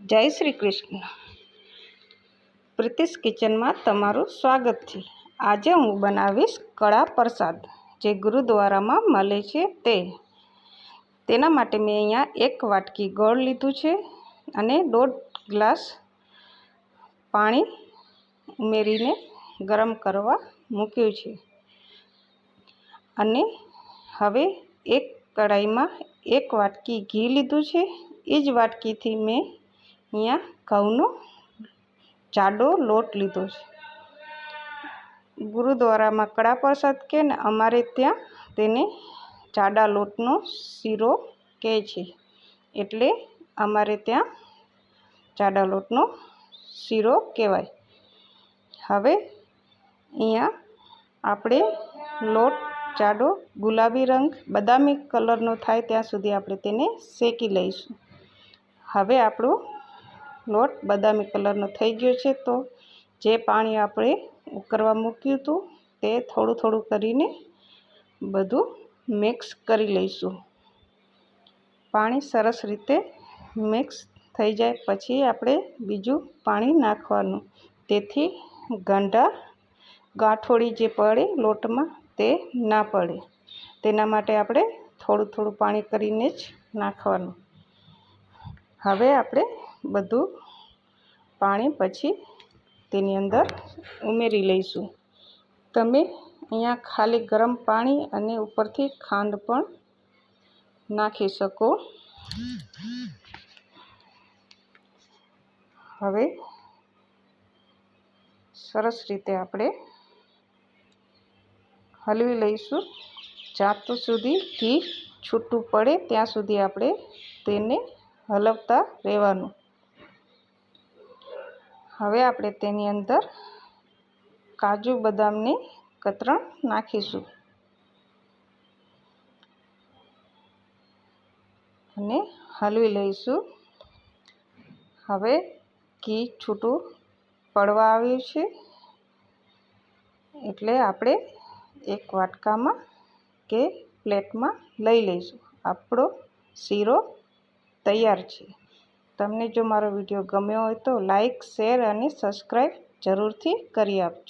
જય શ્રી કૃષ્ણ. પ્રિતિશ કિચનમાં તમારું સ્વાગત છે. આજે હું બનાવીશ કળા પ્રસાદ, જે ગુરુદ્વારામાં મળે છે તે. તેના માટે મેં અહીંયા એક વાટકી ગોળ લીધું છે અને દોઢ ગ્લાસ પાણી ઉમેરીને ગરમ કરવા મૂક્યું છે. અને હવે એક કઢાઈમાં એક વાટકી ઘી લીધું છે. એ જ વાટકીથી મેં અહીંયા ઘઉંનો જાડો લોટ લીધો છે. ગુરુદ્વારામાં કડા પ્રસાદ કહે ને અમારે ત્યાં તેને જાડા લોટનો શીરો કહે છે. એટલે અમારે ત્યાં જાડા લોટનો શીરો કહેવાય. હવે અહીંયા આપણે લોટ જાડો ગુલાબી રંગ બદામી કલરનો થાય ત્યાં સુધી આપણે તેને શેકી લઈશું. હવે આપણો લોટ બદામી કલરનો થઈ ગયો છે. તો જે પાણી આપણે ઉકળવા મૂક્યું હતું તે થોડું થોડું કરીને બધું મિક્સ કરી લઈશું. પાણી સરસ રીતે મિક્સ થઈ જાય. પછી આપણે બીજું પાણી નાખવાનું. તેથી ગંઢા ગાંઠોળી જે પડે લોટમાં તે ના પડે. તેના માટે આપણે થોડું થોડું પાણી કરીને જ નાખવાનું. હવે આપણે બધું પાણી પછી તેની અંદર ઉમેરી લઈશું. તમે અહીંયા ખાલી ગરમ પાણી અને ઉપરથી ખાંડ પણ નાખી શકો. હવે સરસ રીતે આપણે હલવી લઈશું. જાતું સુધી ઘી છૂટું પડે ત્યાં સુધી આપણે તેને હલવતા રહેવાનું. હવે આપણે તેની અંદર કાજુ બદામની કતરણ નાખીશું. અને હલવી લઈશું. હવે ઘી છૂટું પડવા આવ્યું છે. એટલે આપણે એક વાટકામાં કે પ્લેટમાં લઈ લઈશું. આપણો શીરો તૈયાર છે. તમને જો મારો વીડિયો ગમ્યો હોય તો લાઇક શેર અને સબસ્ક્રાઈબ જરૂરથી કરી આપજો.